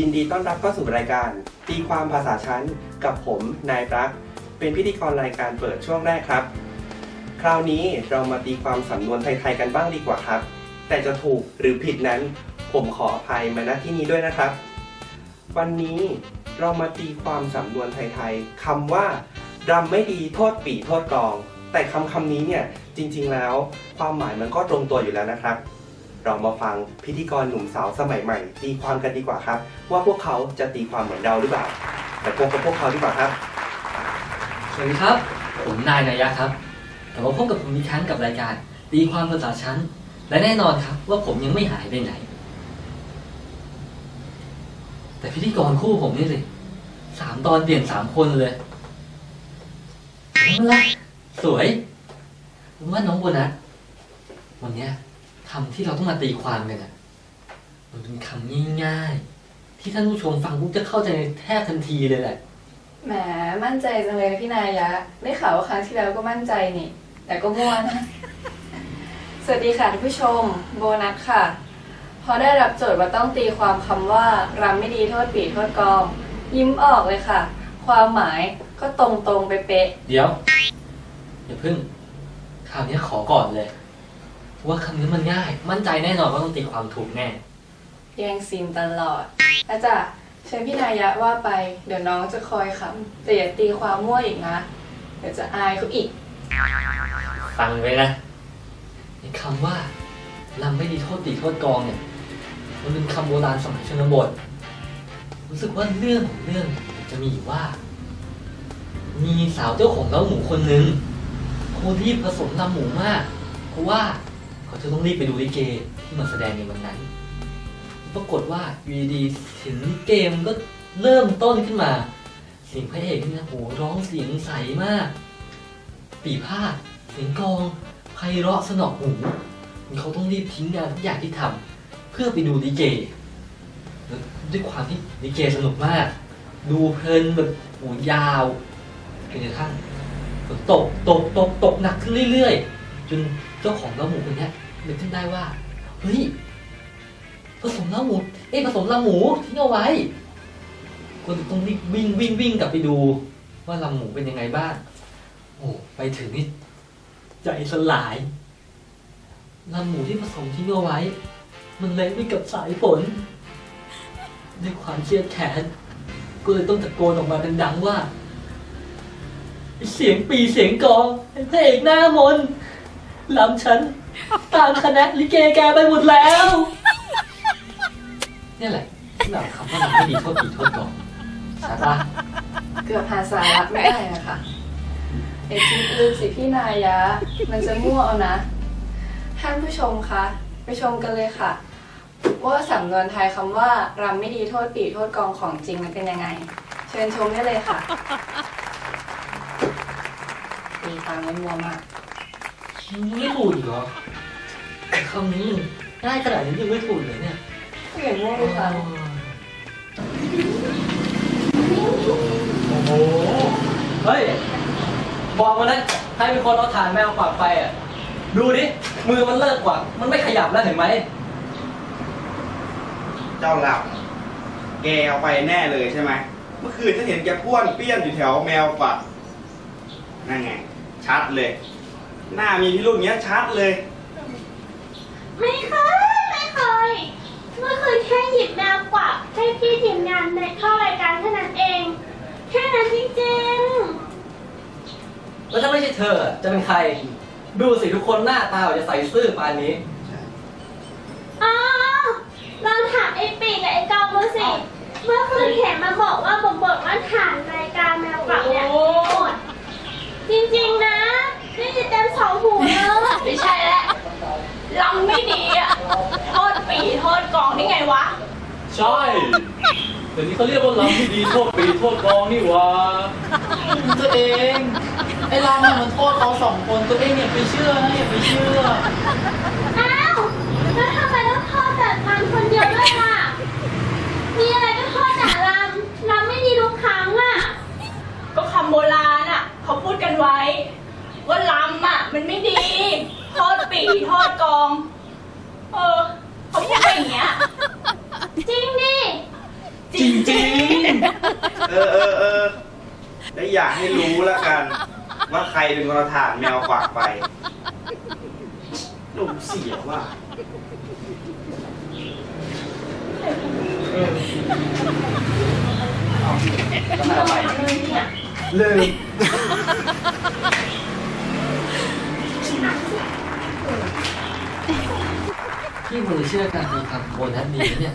ยินดีต้อนรับเข้าสู่รายการ ตีความภาษาชั้นกับผมนายรักเป็นพิธีกรรายการเปิดช่วงแรกครับ คราวนี้เรามาตีความสำนวนไทยๆกันบ้างดีกว่าครับ แต่จะถูกหรือผิดนั้น ผมขออภัยมาณที่นี้ด้วยนะครับ วันนี้เรามาตีความสำนวนไทยๆคำว่ารำไม่ดีโทษปีโทษกอง แต่คำคำนี้เนี่ยจริงๆแล้ว ความหมายมันก็ตรงตัวอยู่แล้วนะครับ เรามาฟังพิธีกรหนุ่มสาวสมัยใหม่ ตีความกันดีกว่าครับ ว่าพวกเขาจะตีความเหมือนเราหรือเปล่าไปพบกับพวกเขาดีกว่าครับสวัสดีครับ ผมนายนายะครับกลับมาพบกับผมอีกครั้งกับรายการ ตีความภาษาชั้น และแน่นอนครับว่าผมยังไม่หายไปไหน แต่พิธีกรคู่ผมนี่สิสามตอนเปลี่ยนสามคนเลยน้องรักสวยผมว่าน้องโบนัสวันเนี้ย คำที่เราต้องมาตีความกันอะมันเป็นคำง่ายๆ ที่ท่านผู้ชมฟังปุ๊บจะเข้าใจแทบทันทีเลยแหละ แหม มั่นใจจังเลยนะพี่นายะ ได้ข่าวว่าครั้งที่แล้วก็มั่นใจนี่ แต่ก็มั่วนะสวัสดีค่ะท่านผู้ชม โบนัสค่ะ พอได้รับโจทย์ว่าต้องตีความคำว่ารำไม่ดีโทษปีโทษกอง ยิ้มออกเลยค่ะ ความหมายก็ตรงตรงๆไปเป๊ะ เดี๋ยว อย่าพึ่ง คราวนี้ขอก่อนเลย ว่าคำนี้มันง่าย มั่นใจแน่นอนว่าต้องตีความถูกแน่ แย่งซีนตลอดอาจารย์เชิญพี่นายะว่าไป เดี๋ยวน้องจะคอยคำแต่อย่าตีความมั่วอีกนะ เดี๋ยวจะอายเขาอีก ฟังไว้นะไอ้คำว่าลำไม่ดีโทษตีโทษกองเนี่ย มันเป็นคำโบราณสมัยชนบท รู้สึกว่าเรื่องของเรื่องเนี่ยจะมีอยู่ว่า มีสาวเจ้าของเล้าหมูคนหนึ่งเขารีบผสมลำหมูมากเพราะว่า เขาจะต้องรีบไปดูลิเกที่มาแสดงในวันนั้น ปรากฏว่าอยู่ดีๆถึงลิเกมก็เริ่มต้นขึ้นมา เสียงพระเอกเนี่ยโหร้องเสียงใสมาก ปีพาดเสียงกลองไพเราะสนอกหูเขาต้องรีบทิ้งงานทุกอย่างที่ทำเพื่อไปดูลิเกด้วยความที่ลิเกสนุกมาก ดูเพลินแบบโหยาวจนกระทั่งฝนตกตกตกตกหนักขึ้นเรื่อยๆ จนเจ้าของเล้าหมูคนนี้ นึกขึ้นได้ว่า เฮ้ยผสมเล้าหมูเอ้ผสมลำหมูทิ้งเอาไว้คนต้องรีบวิ่งวิ่งวิ่งกลับไปดู ว่าลำหมูเป็นยังไงบ้างโอ้ไปถึงนี่ใจสลายลำหมูที่ผสมทิ้งเอาไว้ มันเละไปกับสายฝนด้วยความเครียดแค้นก็เลยต้องตะโกนออกมาดังๆว่า เสียงปีเสียงกองไอ้พระเอกหน้ามน ลำฉันตามคณะลิเกแกไปหมดแล้วเนี่ยแหละที่เราคำว่ามันไม่ดีโทษปีโทษกลองใช่ปะเกือบหาสาระไม่ได้นะคะเอกคิดลึกสิพี่นายะ มันจะมั่วเอานะ ท่านผู้ชมคะ ไปชมกันเลยค่ะ ว่าสำนวนไทยคำว่ารำไม่ดีโทษปีโทษกองของจริงมันเป็นยังไง เชิญชมได้เลยค่ะตีตามไม่มัวมาก ยังไม่ถูกอีกเหรอคำนี้ง่ายขนาดนี้ยังไม่ถูกเลยเนี่ยเห็นมั่วไหมคะโอ้โห เฮ้ย บอกมันนะให้เป็นคนเอาถ่านแมวกวักไปอะ ดูดิ มือมันเลิกกวักมันไม่ขยับแล้วเห็นไหม เจ้าหลับ แกเอาไปแน่เลยใช่ไหม เมื่อคืนฉันเห็นแกป้วนเปี้ยนอยู่แถวแมวฝักนั่นไง ชัดเลย หน้ามีพิรุธเงี้ยชัดเลย ไม่เคย ไม่เคยเมื่อคืนแค่หยิบแมวกวักให้พี่ทีมงานในเข้ารายการแค่นั้นเอง แค่นั้นจริงแล้วถ้าไม่ใช่เธอจะเป็นใคร ดูสิทุกคนหน้าตาจะใส่ซื่อปานนี้ ๆอ๋อลองถามไอ้ปีกกับไอ้กองดูสิ เมื่อคืนเห็นมาบอกว่าบทบทว่าฐานรายการแมวกวักเนี่ยหมดจริงๆนะ นี่จะเต็มสองหูเลยไม่ใช่แล้วลำไม่ดีอะโทษปีโทษกองนี่ไงวะ ใช่เดี๋ยวนี้เขาเรียกว่าลำที่ดีโทษปีโทษกองนี่หว่าตัวเองไอ้เราอะมันโทษเขาสองคนตัวเองอย่าไปเชื่อนะอย่าไปเชื่อ อ้าวแล้วทำไมต้องโทษแต่มันคนเดียวด้วยล่ะ มีอะไรก็โทษแต่ลำลำไม่ดีทุกครั้งอะ ก็คำโบราณอะ เขาพูดกันไว้ ว่าลำอะ มันไม่ดี โทษปีโทษกอง เออเขาพูดไปอย่างเงี้ย จริงดิจจริงจริงเออเออเออและอยากให้รู้แล้วกัน ว่าใครเป็นคนเอาถ่านแมวกวักไปหนุ่มเสียว่ะเลยพี่ควรจะเชื่อการตีคำโบนัสดีนะเนี่ย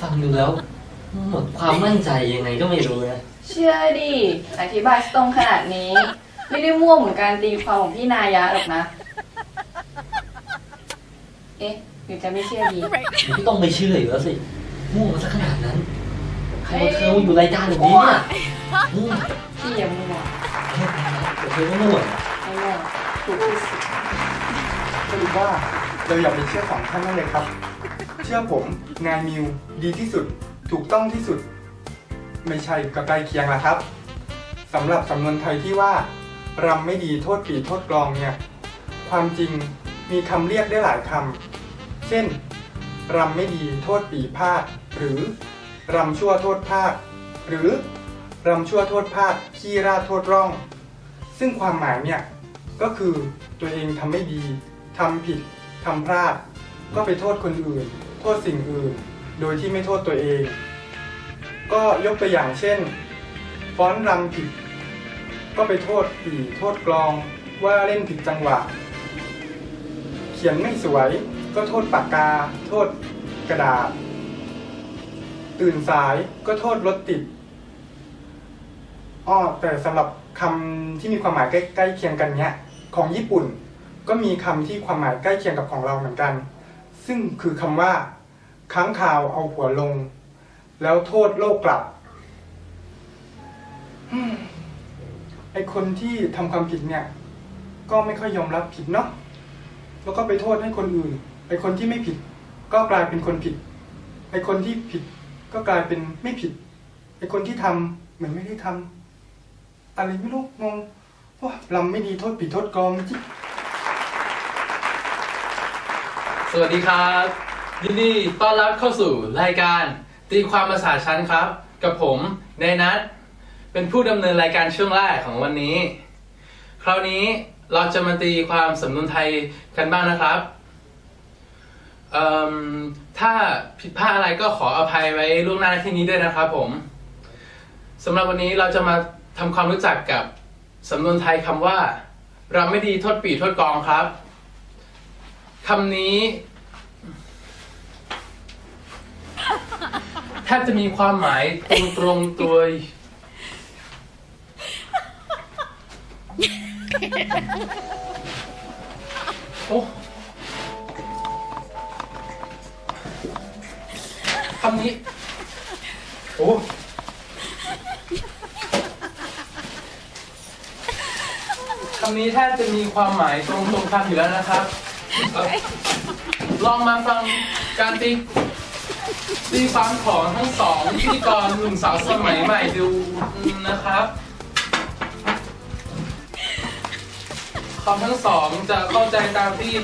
ฟังดูแล้ว หมดความมั่นใจยังไงก็ไม่รู้นะ เชื่อดิ อธิบายตรงขนาดนี้ ไม่ได้มั่วเหมือนการตีความของพี่นายะหรอกนะ เอ๊ะหรือจะไม่เชื่อดีมันก็ต้องไปเชื่ออยู่แล้วสิมั่วมาสักขนาดนั้นใครมาเธอมาอยู่รายการแบบนี้เนี่ยมั่วพี่อย่ามั่วแต่เธอก็มั่วไม่มั่วถูกที่สุดสรุปว่าเราอย่าไปเชื่อสองท่านนั่นเลยครับ เชื่อผมนายมิวดีที่สุด ถูกต้องที่สุด ไม่ใช่ก็ใกล้เคียงละครับสำหรับสำนวนไทยที่ว่ารำไม่ดีโทษปีโทษกลองเนี่ยความจริงมีคำเรียกได้หลายคำเช่นรำไม่ดีโทษปีพลาดหรือรำชั่วโทษพลาดหรือรำชั่วโทษพลาดขี้ราโทษร่อง ซึ่งความหมายเนี่ยก็คือตัวเองทำไม่ดีทำผิดทำพลาด ก็ไปโทษคนอื่น โทษสิ่งอื่น โดยที่ไม่โทษตัวเอง ก็ยกตัวอย่างเช่น ฟ้อนรำผิด ก็ไปโทษปีโทษกลองว่าเล่นผิดจังหวะ เขียนไม่สวยก็โทษปากกา โทษกระดาษ ตื่นสายก็โทษรถติดอ้อแต่สำหรับคำที่มีความหมายใกล้ใกล้เคียงกันเนี้ยของญี่ปุ่นก็มีคำที่ความหมายใกล้เคียงกับของเราเหมือนกัน ซึ่งคือคำว่า ค้างคาวเอาหัวลง แล้วโทษโลกกลับไอคนที่ทำความผิดเนี่ย ก็ไม่ค่อยยอมรับผิดเนาะแล้วก็ไปโทษให้คนอื่นไอคนที่ไม่ผิด ก็กลายเป็นคนผิดไอคนที่ผิด ก็กลายเป็นไม่ผิดไอคนที่ทำเหมือนไม่ได้ทำอะไรไม่รู้งงว้าลำไม่ดีโทษผิดโทษกองจิสวัสดีครับ ยินดีต้อนรับเข้าสู่รายการ ตีความภาษาชั้นครับ กับผมในนัทเป็นผู้ดำเนินรายการช่วงแรกของวันนี้ คราวนี้เราจะมาตีความสำนวนไทยกันบ้างนะครับถ้าผิดพลาดอะไรก็ขออภัยไว้ล่วงหน้าที่นี้ด้วยนะครับผมสำหรับวันนี้เราจะมาทำความรู้จักกับสำนวนไทยคำว่าเราไม่ดีโทษปีโทษกองครับคำนี้ แทบจะมีความหมายตรงตรงๆตัวโอ้คำนี้ โอ้คำนี้แทบจะมีความหมายตรงตรงๆคำอยู่แล้วนะครับเอ่อลองมาฟังการตี ตีความของทั้งสองพิธีกรหนุ่มสาวสมัยใหม่ดูนะครับคำทั้งสองจะเข้าใจตามที่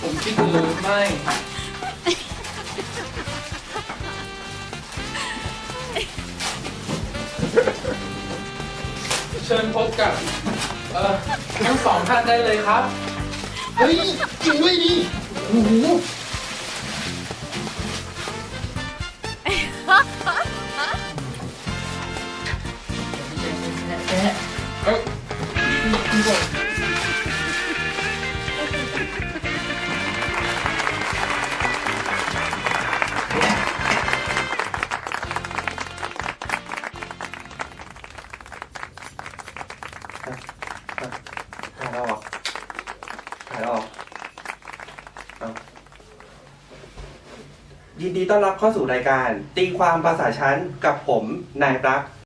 ผมคิดหรือไม่ เชิญพบกับเออทั้งสองท่านได้เลยครับ เฮ้ยจริงด้วยดิโอ้โห ยินดีต้อนรับเข้าสู่รายการ ตีความภาษาชั้นกับผมนายรัก